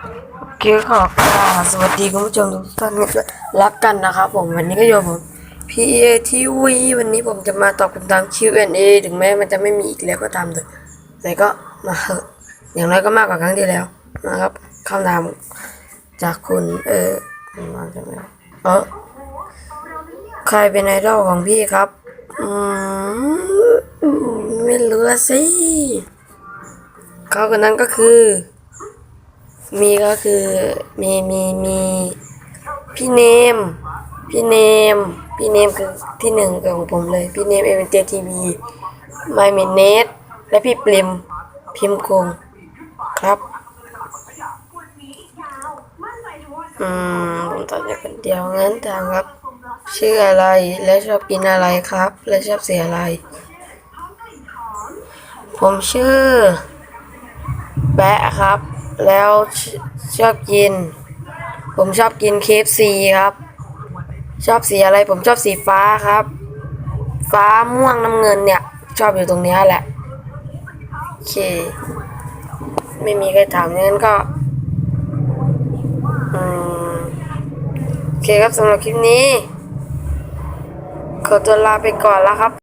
โอเคขอกราบสวัสดีคุณผู้ชมทุกท่านด้วยรักกันนะครับผมวันนี้ก็อยู่ผมพีเอทีวีวันนี้ผมจะมาตอบคำถาม Q&A ถึงแม้มันจะไม่มีอีกแล้วก็ตามเลยแต่ก็มาเถอะอย่างน้อยก็มากกว่าครั้งที่แล้วนะครับคำถามจากคุณเออมาจากไหนเออใครเป็นไอดอลของพี่ครับอืมไม่รู้ละสิเขาคนนั้นก็คือ มีก็คือมีมีมีพี่เนม พี่เนม พี่เนมคือที่หนึ่งของผมเลย พี่เนมเอ็มเจทีวีไมเมเนสและพี่ปริมพิมพ์คงครับ อืม ผมตอบจากคนเดียวงั้นถามครับ ชื่ออะไรและชอบกินอะไรครับ และชอบเสียอะไร ผมชื่อแปะครับ แล้วชชอบกิน ผมชอบกินเคฟซีครับ ชอบสีอะไรผมชอบสีฟ้าครับ ฟ้าม่วงน้ำเงินเนี่ย ชอบอยู่ตรงนี้แหละโอเค ไม่มีใครถามงั้นก็อืมโอเคครับสำหรับคลิปนี้ ขอตัวลาไปก่อนแล้วครับ